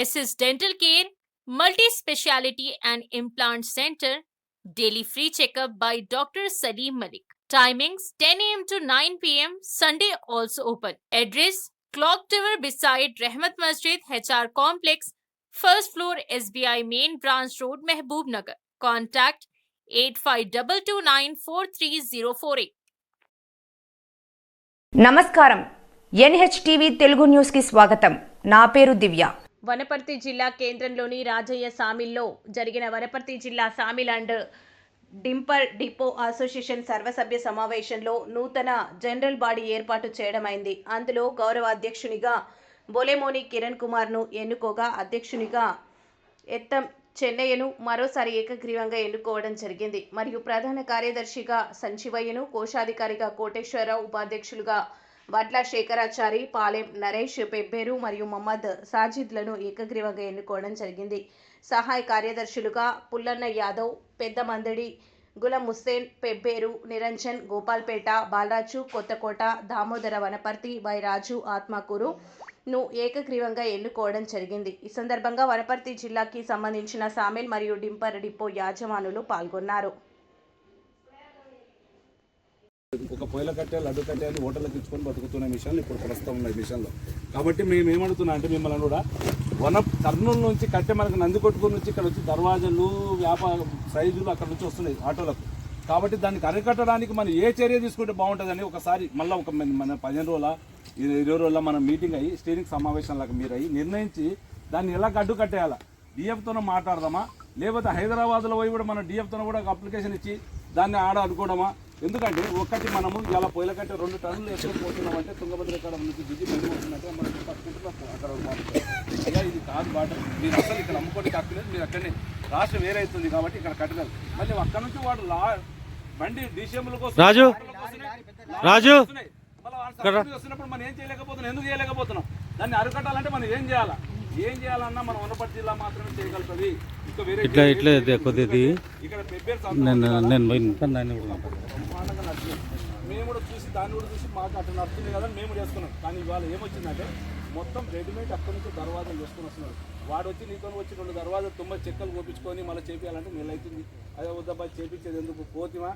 Axis Dental Care, Multi Speciality and Implant Center, daily free checkup by Dr. Salim Malik. Timings 10 am to 9 pm, Sunday also open. Address Clock Tower beside Rahmat Masjid, HR Complex, first floor SBI Main Branch Road, Mehboob Nagar. Contact 8522943048. నమస్కారం NH TV Telugu న్యూస్కి స్వాగతం నా పేరు దివ్య వనపర్తి జిల్లా కేంద్రంలోని రాజయ్య సామిల్లో జరిగిన వనపర్తి జిల్లా sawmill and timber depot association సర్వసభ్య సమావేశంలో నూతన జనరల్ బాడీ ఏర్పాటు చేయడమైంది. అందులో గౌరవ అధ్యక్షునిగా బోలేమోని కిరణ్ కుమార్ను ఎన్నుకోగా అధ్యక్షునిగా ఎత్తం చెన్నయ్యను మరోసారి ఏకగ్రీవంగా ఎన్నుకోవడం జరిగింది. మరియు ప్రధాన కార్యదర్శిగా సంచివయ్యను కోశాధికారిగా కోటేశ్వరరావు ఉపాధ్యక్షులుగా వడ్ల శేఖరాచారి పాలెం నరేష్ పెబ్బేరు మరియు మహమ్మద్ సాజిద్లను ఏకగ్రీవంగా ఎన్నుకోవడం జరిగింది. సహాయ కార్యదర్శులుగా పుల్లన్న యాదవ్ పెద్ద మందడి గులం హుస్సేన్ పెబ్బేరు నిరంజన్ గోపాల్పేట బాలరాజు కొత్తకోట దామోదర వనపర్తి వై రాజు ఆత్మకూరు ను ఏకగ్రీవంగా ఎన్నుకోవడం జరిగింది. ఈ సందర్భంగా వనపర్తి జిల్లాకి సంబంధించిన సామెల్ మరియు డింపర్ డిపో యాజమానులు పాల్గొన్నారు. ఒక పొయ్యిల కట్టే లడ్డు కట్టే అని హోటళ్ళకి ఇచ్చుకొని బతుకుతున్న మిషన్లు ఇప్పుడు ప్రస్తుతం ఉన్నాయి మిషన్లో. కాబట్టి మేము ఏమడుతున్నా అంటే మిమ్మల్ని కూడా వన కర్నూలు నుంచి కట్టే మనకు నంది కొట్టుకుని నుంచి ఇక్కడ వచ్చి దర్వాజలు వ్యాపార సైజులు అక్కడ నుంచి వస్తున్నాయి ఆటోలకు. కాబట్టి దానికి అరికట్టడానికి మనం ఏ చర్య తీసుకుంటే బాగుంటుందని ఒకసారి మళ్ళీ ఒక మన- మన పదిహేను రోజుల ఇరవై రోజుల్లో రోజుల మనం మీటింగ్ అయ్యి స్టీరింగ్ సమావేశంలాగా మీరు అయ్యి నిర్ణయించి దాన్ని ఎలా గడ్డు కట్టేయాలా? డిఎఫ్తోనే మాట్లాడదామా? లేకపోతే హైదరాబాద్లో పోయి కూడా మనం డిఎఫ్తోనే కూడా ఒక అప్లికేషన్ ఇచ్చి దాన్ని ఆడ అనుకోవడమా ఎందుకంటే ఒకటి మనము ఇలా పొయ్యిల కంటే రెండు టన్నులు ఎక్కువ పోతున్నామంటే తుంగభద్ర ఎక్కడ నుంచి దిగి వెళ్ళిపోతున్నట్టే మనం తప్పుకుంటున్నాం అక్కడ. అయ్యా ఇది కాదు బాట మీరు అసలు ఇక్కడ అమ్ముకోవడానికి హక్కులేదు మీరు అక్కడనే రాష్ట్రం వేరే అవుతుంది కాబట్టి ఇక్కడ కట్టగలరు మళ్ళీ అక్కడ నుంచి వాడు లా బండి డిసిఎంల కోసం రాజు! రాజు! వస్తున్నప్పుడు మనం ఏం చేయలేకపోతున్నాం? ఎందుకు చేయలేకపోతున్నాం? దాన్ని అరికట్టాలంటే మనం ఏం చేయాలా? ఏం చేయాలన్నా మన వనపర్తి జిల్లా మాత్రమే చేయగలుగుతుంది. ఇంకా వేరే ఇట్లా ఇట్లా కొద్దిది. ఇక్కడ నేను నేను మేము కూడా చూసి దాన్ని కూడా చూసి మాకు అట్లా నడుస్తుంది కదా మేము చేసుకున్నాం కానీ ఇవాళ ఏమొచ్చిందంటే మొత్తం రెడీమేడ్ అక్కడి నుంచి దర్వాజాలు చేసుకుని వస్తున్నారు. వాడు వచ్చి నీతో వచ్చి రెండు దర్వాజాలు తొంభై చెక్కలు కోపించుకొని మళ్ళీ చేపించాలంటే నెల అవుతుంది. అదే వద్దబ్బా చేపించేది ఎందుకు? పోతిమా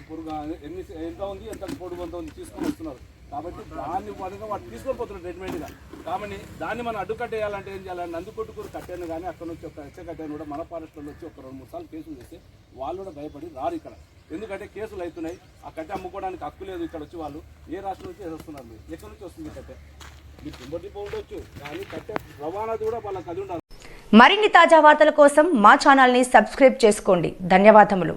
ఇప్పుడు ఎన్ని ఎంత ఉంది? ఎంత పొడుగు ఉంది? తీసుకొని వస్తున్నారు. కాబట్టి దాన్ని పరంగా వాడు తీసుకొని పోతున్నారు రెడీమేడ్గా కాబట్టి దాన్ని మనం అడ్డు కట్టేయాలంటే ఏం చేయాలంటే నందికొట్టుకూరు కట్టాను కానీ అక్కడ నుంచి ఒక హెచ్చ కట్టాను కూడా మన ఫారెస్ట్లో వచ్చి ఒక రెండు మూడు సార్లు కేసులు చేస్తే వాళ్ళు కూడా భయపడి రారు ఇక్కడ. ఎందుకంటే కేసులు అవుతున్నాయి. ఆ కట్టె అమ్ముకోవడానికి హక్కు లేదు ఇక్కడ వచ్చి వాళ్ళు. ఏ రాష్ట్రం నుంచి వస్తున్నారు మీరు? ఎక్కడి నుంచి వస్తుంది కట్టె? మీరు తుంబటి పోవచ్చు కానీ కట్టె రవాణాది కూడా వాళ్ళకి అది ఉండాలి. మరిన్ని తాజా వార్తల కోసం మా ఛానల్ని సబ్స్క్రైబ్ చేసుకోండి. ధన్యవాదములు.